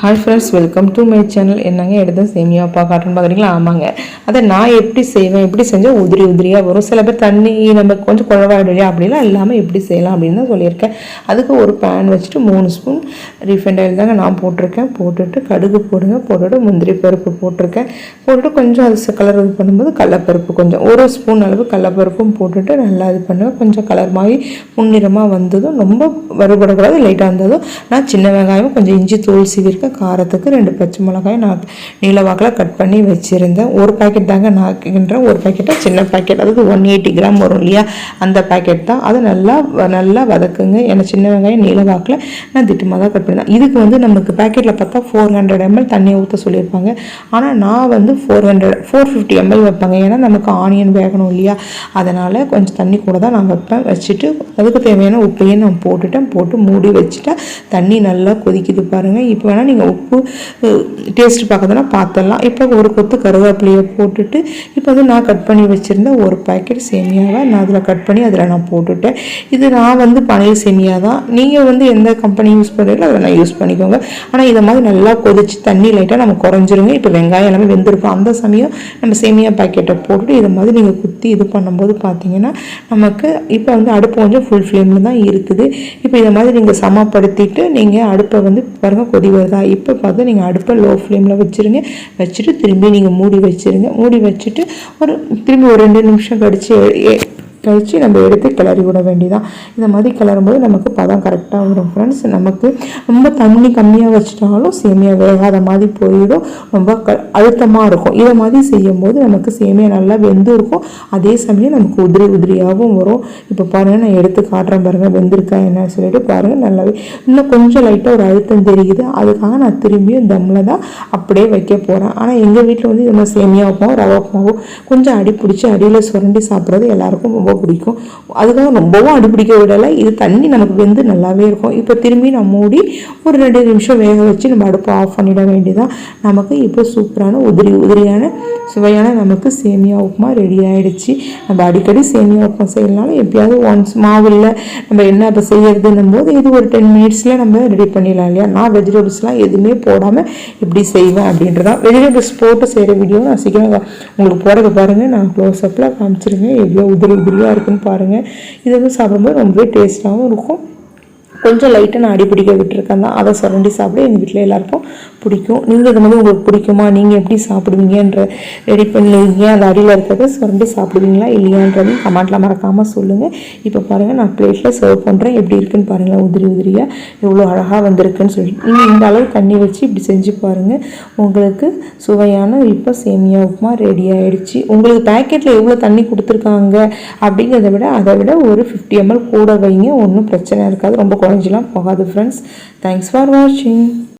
Hi friends welcome to my channel என்னங்க எடுத்து சேமியாப்பா காட்டுன்னு பார்க்குறீங்களா ஆமாங்க. அதை நான் எப்படி செய்வேன் எப்படி செஞ்சால் உதிரி உதிரியாக வரும்? சில பேர் தண்ணி நம்ம கொஞ்சம் குழவாயிடுலையா அப்படிலாம் இல்லாமல் எப்படி செய்யலாம் அப்படின்னு தான் சொல்லியிருக்கேன். அதுக்கு ஒரு பேன் வச்சுட்டு மூணு ஸ்பூன் ரீஃபைண்ட் ஆயில் தாங்க நான் போட்டிருக்கேன். போட்டுட்டு கடுகு போடுங்க. போட்டுட்டு முந்திரி பருப்பு போட்டிருக்கேன். போட்டுட்டு கொஞ்சம் அது கலர் இது பண்ணும்போது கடலப்பருப்பு கொஞ்சம். ஒரு ஸ்பூன் அளவு கடலப்பருப்பும் போட்டுட்டு நல்லா இது பண்ணுவேன் கொஞ்சம் கலர் மாதிரி முன்னிறமாக வந்ததும் ரொம்ப வருபடக்கூடாது லைட்டாக இருந்ததும் நான் சின்ன வெங்காயம் கொஞ்சம் இஞ்சி தூள் சீவிருக்கேன் காரத்துக்கு ரெண்டு பச்சை மிளகாய் நான் நீளவாக்கில் கட் பண்ணி வச்சுருந்தேன். ஒரு பேக்கெட் தாங்க நான் கிண்டுறேன் ஒரு பேக்கெட்டாக சின்ன பாக்கெட் அதாவது ஒன் எயிட்டி கிராம் வரும் இல்லையா? அந்த பேக்கெட் தான். அது நல்லா நல்லா வதக்குங்க. ஏன்னா சின்ன வெங்காயம் நீளவாக்கில் நான் திட்டமாக தான் கட் பண்ணேன் இதுக்கு வந்து நமக்கு பேக்கெட்டில் பார்த்தா ஃபோர் ஹண்ட்ரட் எம்எல் தண்ணியை ஊற்ற சொல்லியிருப்பாங்க. ஆனால் நான் வந்து four hundred four fifty ml வைப்பாங்க. ஏன்னா நமக்கு ஆனியன் வேகணும் இல்லையா? அதனால் கொஞ்சம் தண்ணி கூட தான் நான் வைப்பேன். வச்சுட்டு அதுக்கு தேவையான உப்பையும் நான் போட்டுட்டேன். போட்டு மூடி வச்சுட்டா தண்ணி நல்லா கொதிக்குது பாருங்கள் இப்போ வேணால் நீங்கள் உப்பு டேஸ்ட் பார்க்கறதுனா பார்த்துடலாம். இப்போ ஒரு கொத்து கருவேப்பிலையை போட்டுட்டு இப்போ வந்து நான் கட் பண்ணி வச்சுருந்த ஒரு பாக்கெட் சேமியாவை நான் அதில் கட் பண்ணி அதில் நான் போட்டுட்டேன். இது நான் வந்து பழைய சேமியா தான். நீங்கள் வந்து எந்த கம்பெனி யூஸ் பண்ணுறீங்களோ அதை நான் யூஸ் பண்ணிக்கோங்க. ஆனால் இதை மாதிரி நல்லா கொதிச்சு தண்ணி லைட்டாக நம்ம குறைஞ்சிருங்க. இப்போ வெங்காயம் எல்லாமே வெந்திருக்கும். அந்த சமயம் நம்ம சேமியா பாக்கெட்டை போட்டுட்டு இதை மாதிரி நீங்கள் குத்தி இது பண்ணும்போது பார்த்தீங்கன்னா நமக்கு இப்போ வந்து அடுப்பு கொஞ்சம் ஃபுல் ஃப்ளேமில் தான் இருக்குது. இப்போ இதை மாதிரி நீங்கள் சமப்படுத்திட்டு நீங்கள் அடுப்பை வந்து பாருங்கள் கொதி வருதா இப்போ பார்த்து நீங்கள் அடுப்பை லோ ஃப்ளேமில் வச்சுருங்க. வச்சுட்டு திரும்பி நீங்கள் மூடி வச்சுருங்க. மூடி வச்சுட்டு ஒரு திரும்பி ஒரு ரெண்டு நிமிஷம் கழிச்சு கழித்து கழிச்சு நம்ம எடுத்து கிளறி விட வேண்டியதான் இந்த மாதிரி கிளறும்போது நமக்கு பதம் கரெக்டாக வரும் ஃப்ரெண்ட்ஸ் நமக்கு ரொம்ப தண்ணி கம்மியாக வச்சிட்டாலும் சேமியா வேகாத மாதிரி போயிடும். ரொம்ப க அழுத்தமாக இருக்கும். இதை மாதிரி செய்யும்போது நமக்கு சேமியா நல்லா வெந்து இருக்கும். அதே சமயம் நமக்கு உதிரி உதிரியாகவும் வரும். இப்போ பாருங்கள் நான் எடுத்து காட்டுறேன் பாருங்கள் வெந்திருக்கா என்னன்னு சொல்லிட்டு பாருங்கள் நல்லாவே இன்னும் கொஞ்சம் லைட்டாக ஒரு அழுத்தம் தெரியுது. அதுக்காக நான் திரும்பியும் தம்மில் தான் அப்படியே வைக்க போகிறேன் ஆனால் எங்கள் வீட்டில் வந்து இந்த மாதிரி சேமியா உப்புமாவும் ரவை உப்புமாவும் கொஞ்சம் அடி பிடிச்சி அடியில் சுரண்டி சாப்பிட்றது எல்லாருக்கும் ரொம்ப பிடிக்கும். அதுக்காக ரொம்பவும் அடிப்பிடிக்க விடலை. இது தண்ணி நமக்கு வெந்து நல்லாவே இருக்கும். இப்போ திரும்பி நம்ம மூடி ஒரு ரெண்டு நிமிஷம் வேக வச்சு நம்ம அடுப்பை ஆஃப் பண்ணிட வேண்டியதான் நமக்கு இப்போ சூப்பரான உதிரி உதிரியான சுவையான நமக்கு சேமியா உப்புமா ரெடி ஆகிடுச்சு நம்ம அடிக்கடி சேமியா உப்புமா செய்யலனாலும் எப்பயாவது ஒன்ஸ் மாவு இல்லை நம்ம என்ன இப்போ செய்யறதுன்னும் போது இது ஒரு டென் மினிட்ஸில் நம்ம ரெடி பண்ணிடலாம் இல்லையா? நான் வெஜிடபிள்ஸ்லாம் எதுவுமே போடாமல் இப்படி செய்வேன் அப்படின்றதான் வெஜிடபிள்ஸ் போட்டு செய்கிற வீடியோ நான் சீக்கிரம் உங்களுக்கு போடுறது பாருங்கள் நான் க்ளோஸ்அப்பில் காமிச்சிருங்க எவ்வளோ உதிரி உதிரியாக இருக்குன்னு பாருங்கள் இது வந்து சாப்பிடும்போது ரொம்பவே டேஸ்ட்டாகவும் இருக்கும். கொஞ்சம் லைட்டாக நான் அடிப்பிடிக்க விட்டுருக்கேன் தான். அதை சுரண்டி சாப்பிட. எங்கள் வீட்டில் எல்லாருக்கும் பிடிக்கும். நீங்கள் இது மாதிரி உங்களுக்கு பிடிக்குமா? நீங்கள் எப்படி சாப்பிடுவீங்கன்ற ரெடி பண்ணுவீங்க? அந்த அடியில் இருக்கிறத சுரண்டி சாப்பிடுவீங்களா? இல்லையான்றது கமெண்ட்டில் மறக்காமல் சொல்லுங்கள் இப்போ பாருங்கள் நான் பிளேட்டில் சர்வ் பண்ணுறேன் எப்படி இருக்குன்னு பாருங்கள் உதிரி உதிரியாக எவ்வளோ அழகாக வந்திருக்குன்னு சொல்லிட்டு. நீங்கள் இந்த அளவு தண்ணி வச்சு இப்படி செஞ்சு பாருங்கள் உங்களுக்கு சுவையான இப்போ சேமியா உப்புமா ரெடி ஆகிடுச்சு உங்களுக்கு பேக்கெட்டில் எவ்வளோ தண்ணி கொடுத்துருக்காங்க அப்படிங்கிறத விட அதை விட ஒரு ஃபிஃப்டி எம்எல் கூட வைங்க. ஒன்றும் பிரச்சனை இருக்காது. ரொம்ப குறைஞ்சலாம் போகாது ஃப்ரெண்ட்ஸ் தேங்க்ஸ் ஃபார் வாட்சிங்